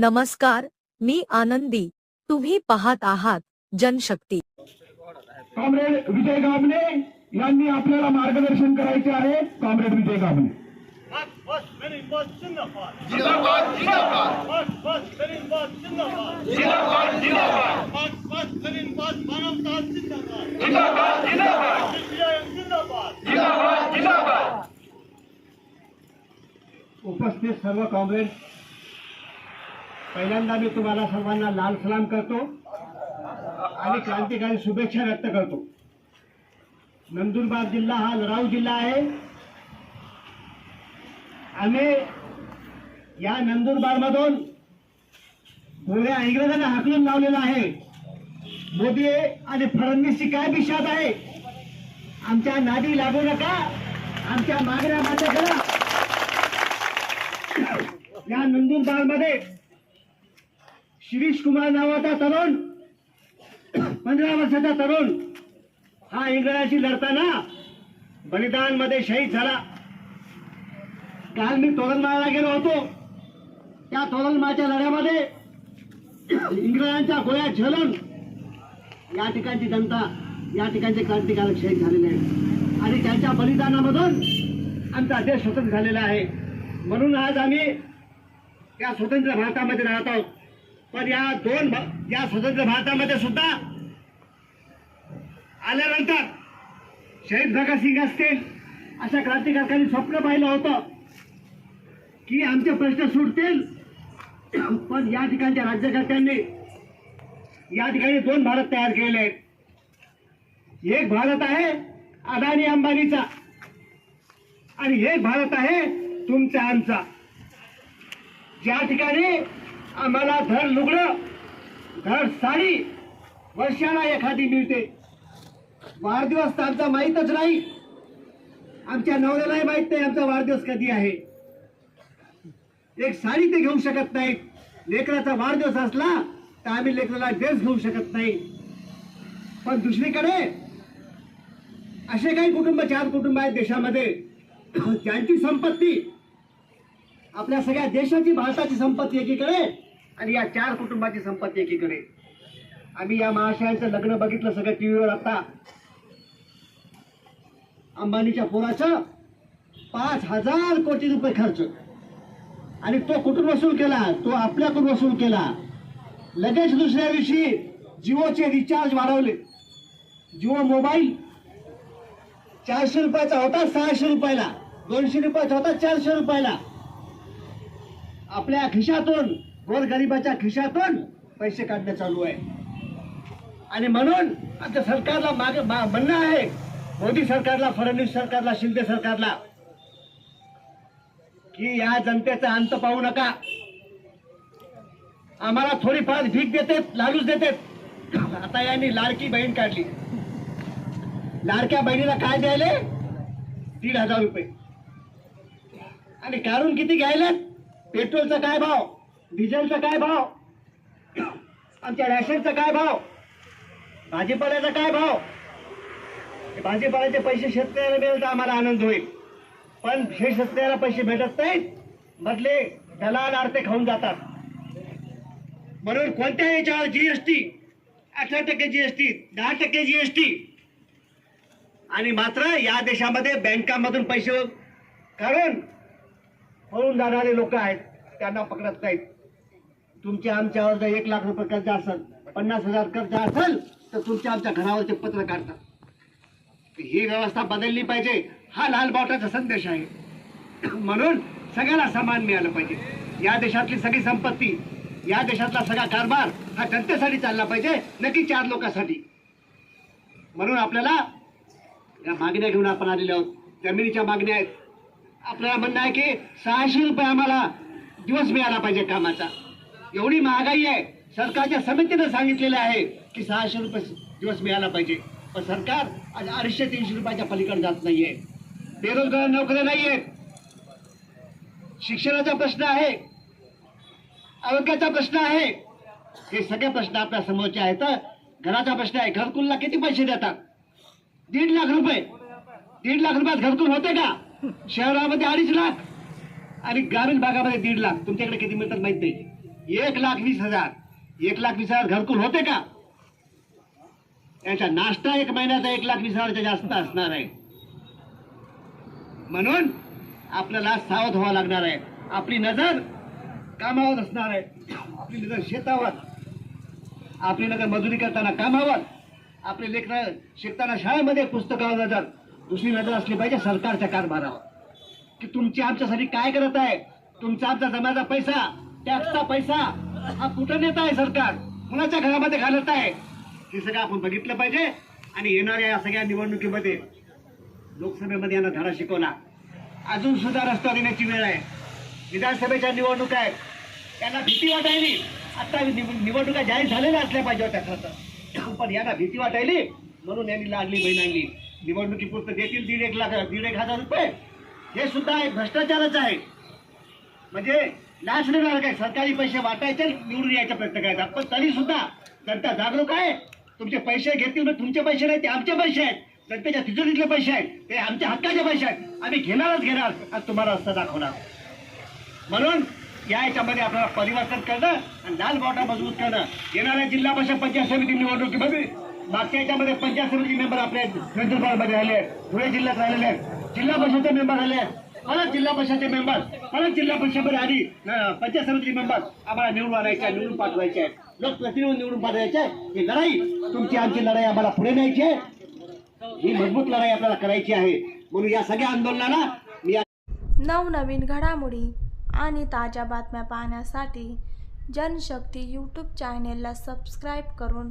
नमस्कार मी आनंदी. तुम्ही पहात आहात जनशक्ति. कॉम्रेड विजय गाबने यांनी आपल्याला मार्गदर्शन करायचे आहे. कॉम्रेड विजय गाबने उपस्थित सर्व कॉम्रेड पहिल्यांदा मी तुम्हाला सर्वांना लाल सलाम करतो आणि क्रांतिकारी शुभेच्छा व्यक्त करतो. नंदुरबार जिल्हा हा लढाऊ जिल्हा आहे. आम्ही या नंदुरबारमधून मधून इंग्रजांना हाकलून लावलेला आहे. मोदी आणि फडणवीसची काय विषाद आहे. आमच्या नादी लागू नका. आमच्या मागण्या मान्य करा. या नंदुरबारमध्ये शिरीष कुमार नावाचा तरुण. पंधरा वर्षाचा तरुण. हा इंग्रजाशी लढताना बलिदानमध्ये शहीद झाला. काल मी तोरणमाळाला गेलो होतो. त्या तोरणमाळच्या लढ्यामध्ये इंग्रजांच्या गोळ्या झेलून या ठिकाणची जनता या ठिकाणचे क्रांतिकारक शहीद झालेले आहेत. आणि त्यांच्या बलिदानामधून आमचा देश स्वतंत्र झालेला आहे. म्हणून आज आम्ही त्या स्वतंत्र भारतामध्ये राहत आहोत. पण या दोन या स्वतंत्र भारतामध्ये सुद्धा आल्यानंतर शहीद भगतसिंग असतील अशा क्रांतिकारकांनी स्वप्न पाहिलं होतं की आमचे प्रश्न सुटतील. पण या ठिकाणच्या राज्यकर्त्यांनी या ठिकाणी दोन भारत तयार केलेले आहेत एक भारत आहे अदानी अंबानीचा आणि एक भारत आहे तुमचा आमचा. ज्या ठिकाणी आम्हाला घर लुगडं घर साडी वर्षाला एखादी मिळते. वाढदिवस तर आमचा माहीतच नाही. आमच्या नवऱ्यालाही माहीत नाही आमचा वाढदिवस कधी आहे. एक साडी ते घेऊ शकत नाही. लेकराचा वाढदिवस असला तर आम्ही लेकराला ड्रेस घेऊ शकत नाही. पण दुसरीकडे असे काही कुटुंब चार कुटुंब आहेत देशामध्ये ज्यांची संपत्ती आपल्या सगळ्या देशाची भारताची संपत्ती एकीकडे आणि या चार कुटुंबाची संपत्ती एकीकडे. आम्ही या महाशयांचं लग्न बघितलं सगळं टीव्हीवर आता. अंबानीच्या पोराचं पाच हजार कोटी रुपये खर्च. आणि तो कुठून वसूल केला? तो आपल्याकडून वसूल केला. लगेच दुसऱ्या दिवशी जिओचे रिचार्ज वाढवले. जिओ मोबाईल चारशे रुपयाचा होता सहाशे रुपयाला. दोनशे रुपयाचा होता चारशे रुपयाला. आपल्या खिशातून गोरगरिबाच्या खिशातून पैसे काढणं चालू आहे. आणि म्हणून आता सरकारला माग म्हणणं आहे मोदी सरकारला फडणवीस सरकारला शिंदे सरकारला की या जनतेचा अंत पाहू नका. आम्हाला थोडीफार भीक देतेत लालूच देतेत. आता यांनी लाडकी बहीण काढली. लाडक्या बहिणीला काय द्यायले? दीड हजार रुपये. आणि काढून किती घ्यायला पेट्रोलचा काय भाव? डिझेलचा काय भाव? आमच्या रॅशनचा काय भाव? भाजीपाल्याचा काय भाव? भाजीपाल्याचे पैसे शेतकऱ्याला मिळेल तर आम्हाला आनंद होईल. पण हे शेतकऱ्याला पैसे भेटत नाहीत. बदले दलाल आरते खाऊन जातात. म्हणून कोणत्याही याच्यावर जीएसटी अठरा टक्के जीएसटी दहा टक्के जीएसटी आणि मात्र या देशामध्ये बँकांमधून पैसे काढून पळून जाणारे लोक आहेत त्यांना पकडत नाहीत. तुमच्या आमच्यावर जर एक लाख रुपये कर्ज असेल पन्नास हजार कर्ज असेल तर तुमच्या आमच्या घरावरचे पत्र काढतात. ही व्यवस्था बदलली पाहिजे हा लाल बावटाचा संदेश आहे. म्हणून सगळ्याला समान मिळालं पाहिजे. या देशातली सगळी संपत्ती या देशातला सगळा कारभार हा जनतेसाठी चालला पाहिजे नक्की चार लोकांसाठी. म्हणून आपल्याला या मागण्या घेऊन आपण आलेले आहोत. जमिनीच्या मागण्या आहेत आपल्याला म्हणणं आहे की सहाशे रुपये आम्हाला दिवस मिळाला पाहिजे कामाचा. एवढी महागाई आहे. सरकारच्या समितीनं सांगितलेलं आहे की सहाशे रुपये दिवस मिळाला पाहिजे. पण सरकार आज अडीचशे तीनशे रुपयाच्या पलीकडे जात नाहीये. बेरोजगार नोकऱ्या नाहीये शिक्षणाचा प्रश्न आहे. आरोग्याचा प्रश्न आहे. हे सगळे प्रश्न आपल्या समोरचे आहेत. घराचा प्रश्न आहे. घरकुलला किती पैसे देतात? दीड लाख रुपये. दीड लाख रुपयात घरकुल होते का? शहरामध्ये अडीच लाख आणि ग्रामीण भागामध्ये दीड लाख. तुमच्याकडे किती मिळतात माहीत नाही. एक लाख वीस हजार. एक लाख वीस हजार घरकुल होते का? याचा नाश्ता एक महिन्याचा एक लाख वीस हजारच्या जास्त असणार आहे. म्हणून आपल्याला सावध व्हावं लागणार आहे. आपली नजर कामावर असणार आहे. आपली नजर शेतावर. आपली नजर मजुरी करताना कामावर. आपले लेखन शिकताना शाळेमध्ये पुस्तकावर नजर दुसरी नजर असली पाहिजे सरकारच्या कारभारावर. की तुमची आमच्यासाठी काय करत आहे? तुमचा आमचा जमाचा पैसा टॅक्सचा पैसा हा कुठं नेत आहे सरकार? कुणाच्या घरामध्ये घालत आहे? हे सगळं आपण बघितलं पाहिजे. आणि येणाऱ्या या सगळ्या निवडणुकीमध्ये लोकसभेमध्ये यांना धडा शिकवला. अजून सुद्धा रस्ता देण्याची वेळ आहे. विधानसभेच्या निवडणुका आहेत. त्यांना भीती वाटायली. आता निवडणुका जाहीर झालेल्या असल्या पाहिजे होत्या खरं तर. पण यांना भीती वाटायली. म्हणून यांनी लाडली बहीण आणली. निवडणुकीपुरतं देतील दीड एक लाख दीड एक हजार रुपये? हे सुद्धा एक भ्रष्टाचारच आहे. म्हणजे लाच देणार काय सरकारी पैसे वाटायचे निवडून यायचा प्रयत्न करायचा. पण तरी सुद्धा जनता जागरूक आहे. तुमचे पैसे घेतील म्हणजे तुमचे पैसे नाही ते आमचे पैसे आहेत. जनतेच्या तिजोरीतले पैसे आहेत. ते आमच्या हक्काचे पैसे आहेत. आम्ही घेणारच घेणार. आज तुम्हाला रस्ता दाखवणार. म्हणून या याच्यामध्ये आपल्याला परिवर्तन करणं आणि लाल बॉर्डर मजबूत करणं. येणाऱ्या जिल्हा परिषद पंचायत समिती निवडणुकीमध्ये मागच्या याच्यामध्ये पंचायत समिती मेंबर आपले नंदुरबारमध्ये राहिले आहेत, धुळे जिल्ह्यात राहिलेले आहेत जिल्हा परिषदचे मेंबर राहिले आहेत. परत जिल्हा परिषदचे मेंबर परत जिल्हा परिषदेमध्ये आधी पंचायत समिती मेंबर आम्हाला निवडून आणायचे आहे निवडून पाठवायचे आहे लोकप्रतिनिधी निवडून पाठवायचे आहे ही लढाई तुमची आमची लढाई आम्हाला पुढे न्यायची आहे. ही मजबूत लढाई आपल्याला करायची आहे. म्हणून या सगळ्या आंदोलनाला मी नवनवीन घडामोडी आणि ताज्या बातम्या पाहण्यासाठी जनशक्ती यूट्यूब चॅनेलला सबस्क्राईब करून